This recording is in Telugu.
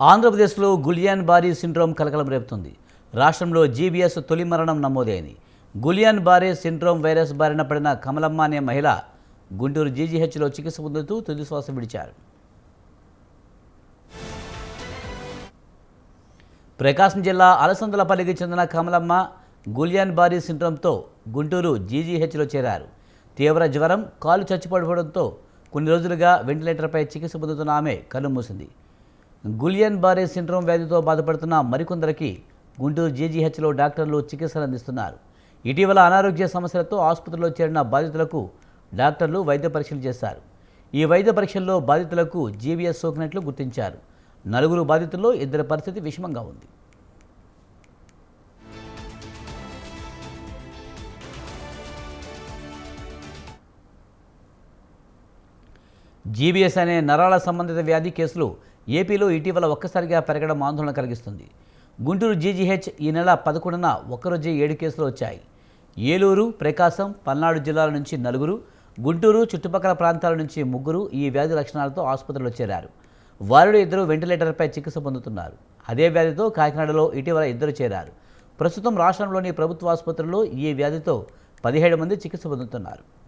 ఆంధ్రప్రదేశ్లో గులియాన్ బారీ సిండ్రోమ్ కలకలం రేపుతుంది. రాష్ట్రంలో జీబీఎస్ తొలి మరణం నమోదైంది. గులియాన్ బారీ సిండ్రోమ్ వైరస్ బారిన పడిన కమలమ్మ అనే మహిళ గుంటూరు జీజీహెచ్లో చికిత్స పొందుతూ తుది శ్వాస విడిచారు. ప్రకాశం జిల్లా అలసందలపల్లికి చెందిన కమలమ్మ గులియాన్ బారీ సిండ్రోమ్తో గుంటూరు జీజీహెచ్లో చేరారు. తీవ్ర జ్వరం కాలు చచ్చిపడిపోవడంతో కొన్ని రోజులుగా వెంటిలేటర్పై చికిత్స పొందుతున్న ఆమె కళ్ళు మూసింది. గులియన్ బారే సిండ్రోమ్ వ్యాధితో బాధపడుతున్న మరికొందరికి గుంటూరు జీజీహెచ్లో డాక్టర్లు చికిత్సలు అందిస్తున్నారు. ఇటీవల అనారోగ్య సమస్యలతో ఆసుపత్రిలో చేరిన బాధితులకు డాక్టర్లు వైద్య పరీక్షలు చేశారు. ఈ వైద్య పరీక్షల్లో బాధితులకు జీవీఎస్ సోకినట్లు గుర్తించారు. నలుగురు బాధితుల్లో ఇద్దరి పరిస్థితి విషమంగా ఉంది. జీబీఎస్ అనే నరాల సంబంధిత వ్యాధి కేసులు ఏపీలో ఇటీవల ఒక్కసారిగా పెరగడం ఆందోళన కలిగిస్తుంది. గుంటూరు జీజీహెచ్ ఈ నెల పదకొండున ఒక్కరోజే ఏడు కేసులు వచ్చాయి. ఏలూరు ప్రకాశం పల్నాడు జిల్లాల నుంచి నలుగురు గుంటూరు చుట్టుపక్కల ప్రాంతాల నుంచి ముగ్గురు ఈ వ్యాధి లక్షణాలతో ఆసుపత్రిలో చేరారు. వారిలో ఇద్దరు వెంటిలేటర్పై చికిత్స పొందుతున్నారు. అదే వ్యాధితో కాకినాడలో ఇటీవల ఇద్దరు చేరారు. ప్రస్తుతం రాష్ట్రంలోని ప్రభుత్వ ఆసుపత్రుల్లో ఈ వ్యాధితో పదిహేడు మంది చికిత్స పొందుతున్నారు.